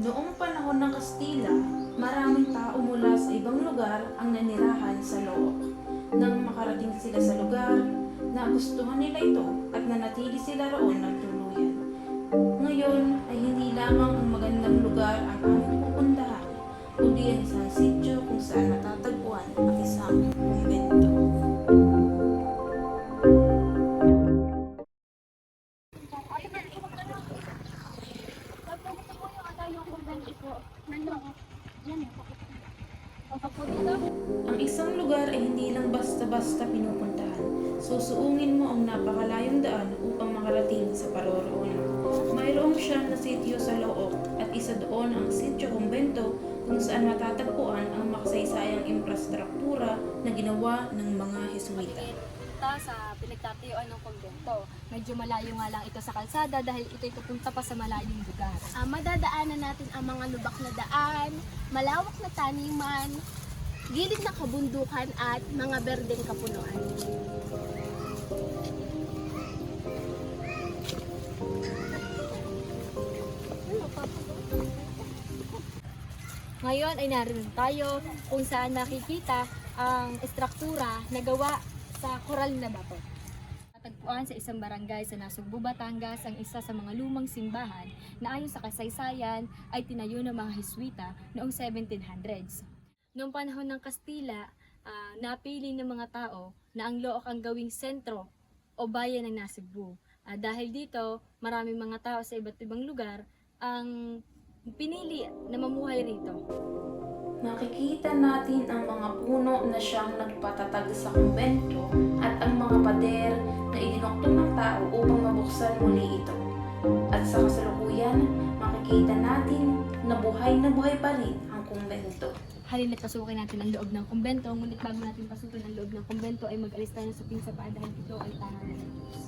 Noong panahon ng Kastila, maraming tao mula sa ibang lugar ang nanirahan sa Look. Nang makarating sila sa lugar, nagustuhan nila ito at nanatili sila roon ng tuluyan. Ngayon ay hindi lamang ang magandang lugar ang aming pupuntahan, kundi ang isang Susuungin mo ang napakalayong daan upang makarating sa paroroonan. Mayroong siyam na sityo sa Look at isa doon ang sityo kumbento kung saan matatagpuan ang makasaysayang infrastruktura na ginawa ng mga Heswita. Ito sa pinagtatayuan ng kumbento. Medyo malayo nga lang ito sa kalsada dahil ito'y pupunta pa sa malayong lugar. Ah, madadaanan natin ang mga lubak na daan, malawak na taniman, gilid na kabundukan at mga berdeng kapunuan. Ngayon ay naroon tayo kung saan nakikita ang estruktura na gawa sa koral na bato. Natagpuan sa isang barangay sa Nasugbu, Batangas ang isa sa mga lumang simbahan na ayon sa kasaysayan ay tinayo ng mga Hiswita noong 1700s. Noong panahon ng Kastila, ah, napili ng mga tao na ang Look ang gawing sentro o bayan ng Nasugbu. Ah, dahil dito, maraming mga tao sa iba't ibang lugar ang pinili na mamuhay rito. Makikita natin ang mga puno na siyang nagpatatag sa kumbento at ang mga pader na idinoktong ng tao upang mabuksan muli ito. At sa kasalukuyan, makikita natin na buhay na buhay pa rin ang kumbento. Halina't pasukin natin ang loob ng kumbento. Ngunit bago natin pasukin ang loob ng kumbento ay mag-alis tayo sa paa dahil ito ay tahanan ng Diyos.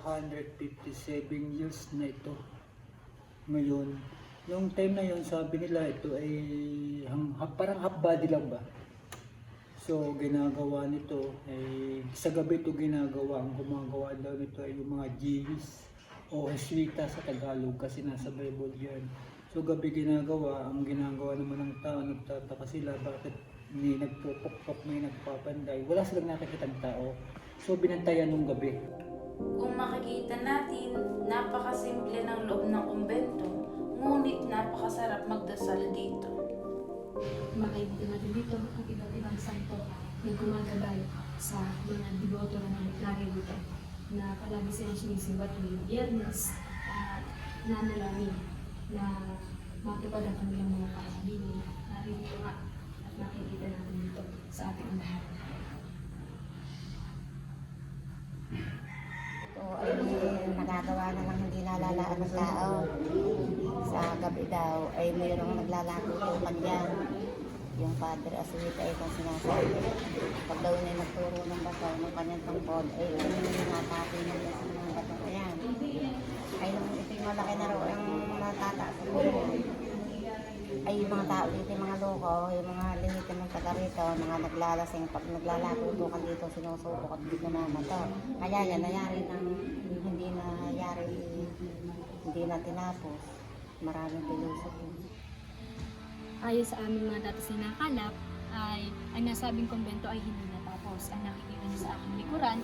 ...457 years na ito. Ngayon, yung time na yun, sabi nila ito ay hang, ha- parang half body lang ba? So, ginagawa nito ay sa gabi ito ginagawa. Ang gumagawa daw nito ay yung mga Jews o Heswita sa Tagalog kasi nasa Bible yan. So, gabi ginagawa. Ang ginagawa naman ng tao, nagtataka sila bakit may nagpupukpok, may nagpapanday. Wala silang nakikitang tao. So, binantayan nung gabi. Kung makikita natin, napakasimple ng loob ng kumbento, ngunit napakasarap magdasal dito. Makikita natin dito ang iba't ibang santo na gumagabay sa mga deboto na dito na palagi silang sumisibat tuwing biyernes at nanalangin na matupad ang kanilang mga panalangin. Narito nga at nakikita natin dito sa ating lahat. Nagagawa namang hindi nalalaan ng tao. Sa gabi daw ay mayroong naglalakutukan dyan. Yung Padre Asuita ay kung sinasabi. Pag daw niya nagturo ng bato ng kanyang tungkod, ay natati niya sa mga bato na yan. Ay nung ito yung malaki na raw ang natataas puno. Ay yung mga tao dito, yung mga loko, yung mga lehitimong taga rito, mga naglalasing, pag naglalakutukan dito, sinusubok at dito na to. Kaya yan, nangyari ng hindi na nangyari, hindi na tinapos. Maraming pilusok yun. Ayon sa aming mga datos na nakalap, ay ang nasabing kumbento ay hindi natapos. Ang nakikita sa aking likuran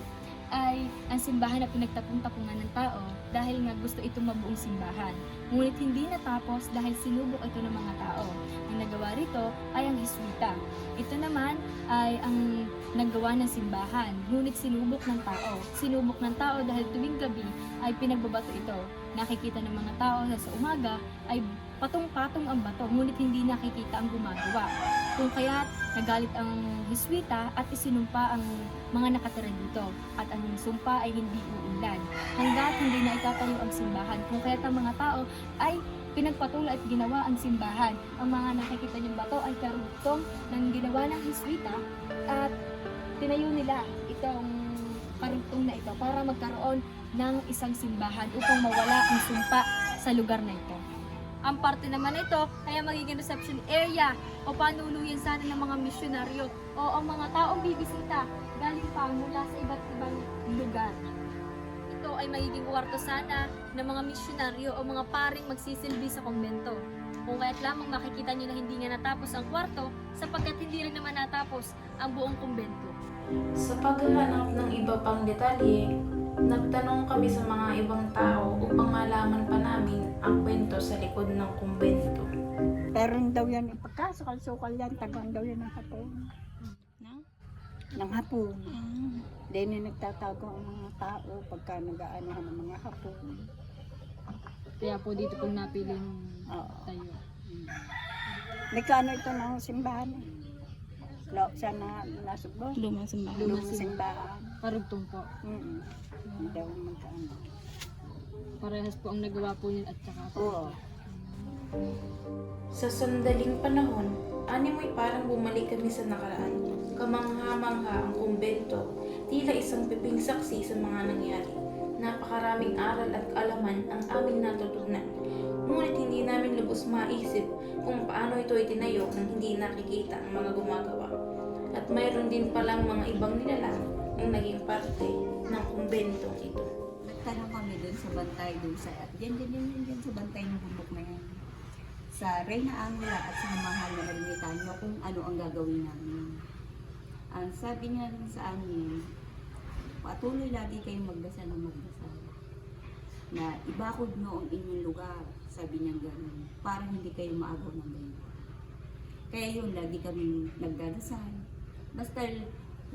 ay ang simbahan na pinagtapong-tapungan ng tao dahil nga gusto itong mabuong simbahan. Ngunit hindi natapos dahil sinubok ito ng mga tao. Ang nagawa rito ay ang Hiswita. Ito naman ay ang naggawa ng simbahan, ngunit sinubok ng tao. Sinubok ng tao dahil tuwing gabi ay pinagbabato ito. Nakikita ng mga tao na sa umaga ay patong-patong ang bato, ngunit hindi nakikita ang gumagawa. Kung kaya nagalit ang Hiswita at isinumpa ang mga nakatira dito at ang sumpa ay hindi uulan hanggat hindi na itatayo ang simbahan. Kung kaya ang mga tao ay pinagpatuloy at ginawa ang simbahan. Ang mga nakikita niyong bato ay karugtong ng ginawa ng Hiswita at tinayo nila itong karugtong na ito para magkaroon ng isang simbahan upang mawala ang sumpa sa lugar na ito. Ang parte naman na ito ay ang magiging reception area o panuluyan sana ng mga misyonaryo o ang mga taong bibisita galing pa mula sa iba't ibang lugar. Ito ay magiging kwarto sana ng mga misyonaryo o mga paring magsisilbi sa kumbento. Kung kaya't lamang makikita nyo na hindi nga natapos ang kwarto sapagkat hindi rin naman natapos ang buong kumbento. Sa paghahanap ng iba pang detalye, nagtanong kami sa mga ibang tao upang malaman pa namin ang kwento sa likod ng kumbento. Meron daw yan, pagkasukal-sukal yan, tagang daw yan ng hapon. Ng hapon. Then yung nagtatago ang mga tao pagka nag-aanohan ng mga hapon. Kaya po dito pong napiling Oo. tayo. Nagkaano ito ng simbahan eh. Lo, sa na, nasubos. Lumang simbahan. Lumang simbahan. Karugtong po. Mm Hindi daw magkaano. Parehas po ang nagawa po nila at saka po. Oo. Sa sandaling panahon, ani mo'y parang bumalik kami sa nakaraan. Kamangha-mangha ang kumbento, tila isang piping saksi sa mga nangyari. Napakaraming aral at kaalaman ang aming natutunan. Ngunit hindi namin lubos maisip kung paano ito itinayo nang hindi nakikita ang mga gumagawa. At mayroon din palang mga ibang nilalang ang naging parte ng kumbentong ito. Nagtanong kami dun sa bantay dun sa, yan, yan, yan, yan, yan, sa bantay ng bundok na yan. Sa Reyna Angela at sa mahal na ermitanyo kung ano ang gagawin namin. Ang sabi niya sa amin, patuloy lagi kayong magdasal ng magdasal. Na ibakod mo ang inyong lugar, sabi niya gano'n, para hindi kayo maagaw ng ganyan. Kaya yun, lagi kami nagdadasal. Basta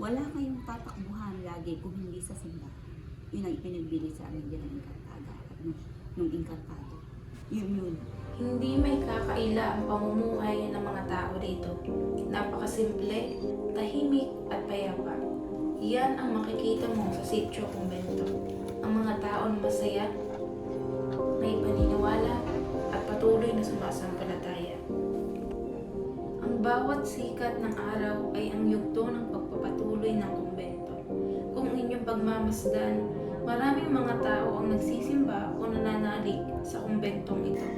wala kayong tatakbuhan lagi kung hindi sa simbahan. Yun ang ipinagbili sa amin din ng Encantada at nung, nung Encantado. Yun yun. Hindi may kakaila ang pamumuhay ng mga tao dito. Napakasimple, tahimik at payapa. Yan ang makikita mo sa sitio kumbento. Ang mga taon masaya, may paniniwala at patuloy na sumasampalataya. Ang bawat sikat ng araw ay ang yugto ng pagpapatuloy ng kumbento. Kung inyong pagmamasdan, maraming mga tao ang nagsisimba o nananalig sa kumbentong ito.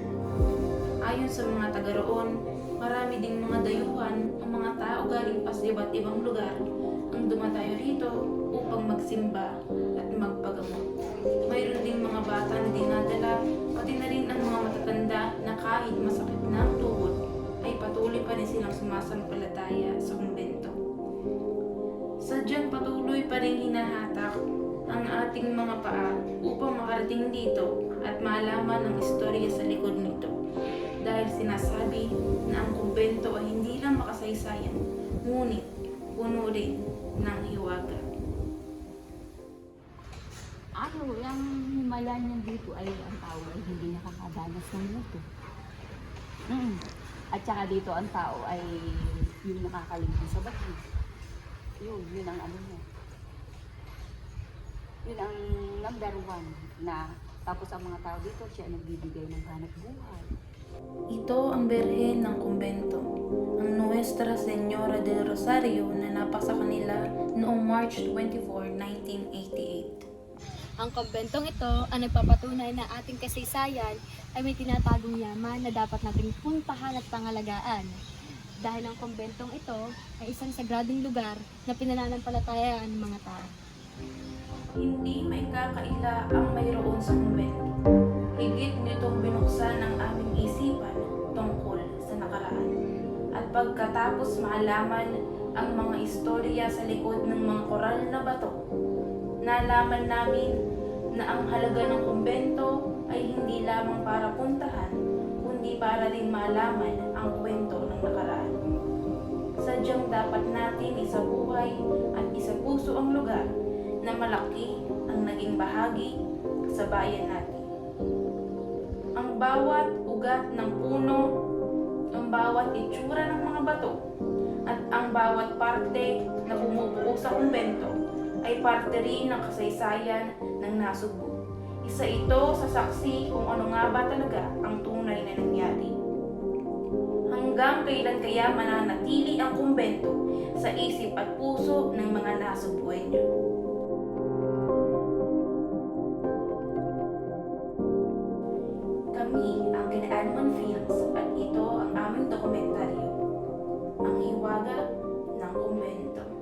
Ayon sa mga taga roon, marami ding mga dayuhan ang mga tao galing pa sa iba't ibang lugar ang dumatayo rito upang magsimba at magpagamot. Mayroon ding mga bata na dinadala, pati na rin ang mga matatanda na kahit masakit na ang tuhod, ay patuloy pa rin silang sumasampalataya sa kumbento. Sadyang patuloy pa rin hinahatak ang ating mga paa upang makarating dito at malaman ang istorya sa likod nito. Dahil sinasabi na ang kumbento ay hindi lang makasaysayan, ngunit puno rin ng hiwaga. Ano, yung himala niyan dito ay ang tao ay hindi nakakadanas ng luto. Mm. At saka dito ang tao ay yung nakakaligtas sa bato. Yun, yun ang ano niya. Yun ang number one na tapos ang mga tao dito siya nagbibigay ng hanap buhay. Ito ang berhen ng kumbento, Nuestra Señora del Rosario na napasa kanila noong March 24, 1988. Ang kumbentong ito ang nagpapatunay na ating kasaysayan ay may tinatagong yaman na dapat nating puntahan at pangalagaan. Dahil ang kumbentong ito ay isang sagradong lugar na pinananampalatayaan ng mga tao. Hindi may kakaila ang mayroon sa kumbento. Higit nitong binuksan ang aming isipan tungkol sa nakaraan. At pagkatapos malaman ang mga istorya sa likod ng mga koral na bato, nalaman namin na ang halaga ng kumbento ay hindi lamang para puntahan, kundi para rin malaman ang kwento ng nakaraan. Sadyang dapat natin isabuhay at isapuso ang lugar na malaki ang naging bahagi sa bayan natin. Ang bawat ugat ng puno, bawat itsura ng mga bato at ang bawat parte na bumubuo sa kumbento ay parte rin ng kasaysayan ng nasugbo. Isa ito sa saksi kung ano nga ba talaga ang tunay na nangyari. Hanggang kailan kaya mananatili ang kumbento sa isip at puso ng mga nasugbuenyo? Kami ang Kinaanman Fields at ito igualdad no aumenta.